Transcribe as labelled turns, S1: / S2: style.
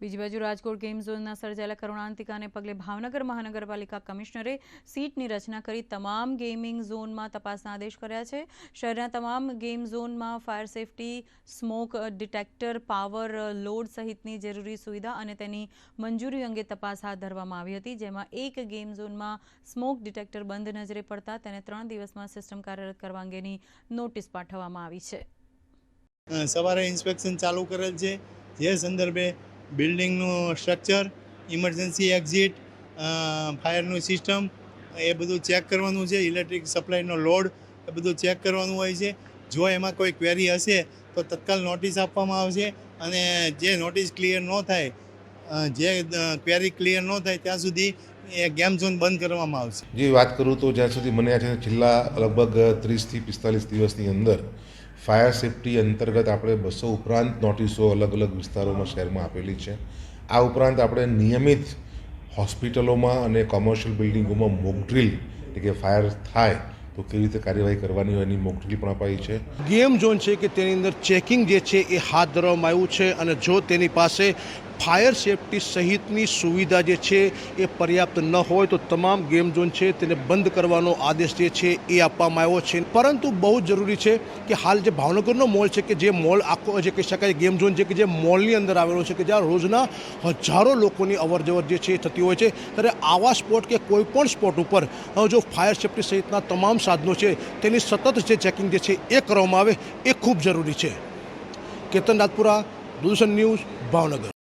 S1: બીજી બાજુ રાજકોટ ગેમ ઝોનના સર્જાયેલા કરુણાંતિકાને પગલે ભાવનગર મહાનગરપાલિકા કમિશનરે સીટની રચના કરી તમામ ગેમિંગ ઝોનમાં તપાસના આદેશ કર્યા છે. શહેરના તમામ ગેમ ઝોનમાં fire safety, smoke detector, power load સહિતની જરૂરી સુવિધા અને તેની મંજૂરી અંગે તપાસ હાથ ધરવામાં આવી હતી, જેમાં એક ગેમ ઝોનમાં સ્મોક ડિટેક્ટર બંધ નજરે પડતા તેને ત્રણ દિવસમાં સિસ્ટમ કાર્યરત કરવા અંગેની નોટિસ પાઠવવામાં આવી છે.
S2: સવારે ઇન્સ્પેક્શન ચાલુ કરેલ છે. જે સંદર્ભે બિલ્ડિંગનું સ્ટ્રક્ચર ઇમરજન્સી એક્ઝિટ ફાયરનું સિસ્ટમ એ બધું ચેક કરવાનું છે ઇલેક્ટ્રિક સપ્લાયનો લોડ એ બધું ચેક કરવાનું હોય છે. જો એમાં કોઈ ક્વેરી હશે, તો તત્કાલ નોટિસ આપવામાં આવશે અને જે નોટિસ ક્લિયર ન થાય જે ક્વેરી ક્લિયર ન થાય, ત્યાં સુધી એ ગેમ ઝોન બંધ કરવામાં આવશે.
S3: જે વાત કરું તો જ્યાં સુધી મને આ છેલ્લા લગભગ ત્રીસથી પિસ્તાલીસ દિવસની અંદર ફાયર સેફટી અંતર્ગત આપણે બસો ઉપરાંત નોટિસો અલગ અલગ વિસ્તારોમાં, શહેરમાં આપેલી છે. આ ઉપરાંત આપણે નિયમિત હોસ્પિટલોમાં અને કોમર્શિયલ બિલ્ડિંગોમાં મોકડ્રીલ એટલે કે ફાયર થાય, તો કેવી રીતે કાર્યવાહી કરવાની હોય એની મોકડ્રીલ પણ અપાઈ છે.
S4: ગેમ ઝોન છે કે તેની અંદર ચેકિંગ જે છે એ હાથ ધરવામાં આવ્યું છે અને જો તેની પાસે ફાયર સેફટી સહિતની સુવિધા જે છે એ પર્યાપ્ત ન હોય તો તમામ ગેમ ઝોન છે તેને બંધ કરવાનો આદેશ જે છે એ આપવામાં આવ્યો છે. પરંતુ બહુ જરૂરી છે કે હાલ જે ભાવનગરનો મોલ છે કે જે મોલ આખો જે કહી શકાય ગેમ ઝોન છે કે જે મોલની અંદર આવેલો છે કે જ્યાં રોજના હજારો લોકોની અવરજવર જે છે એ થતી હોય છે. ત્યારે આવા સ્પોટ કે કોઈ પણ સ્પોટ ઉપર જો ફાયર સેફટી સહિતના તમામ સાધનો છે તેની સતત જે ચેકિંગ જે છે એ કરવામાં આવે એ ખૂબ જરૂરી છે. કેતન રાજપુરા, દૂરદર્શન ન્યૂઝ, ભાવનગર.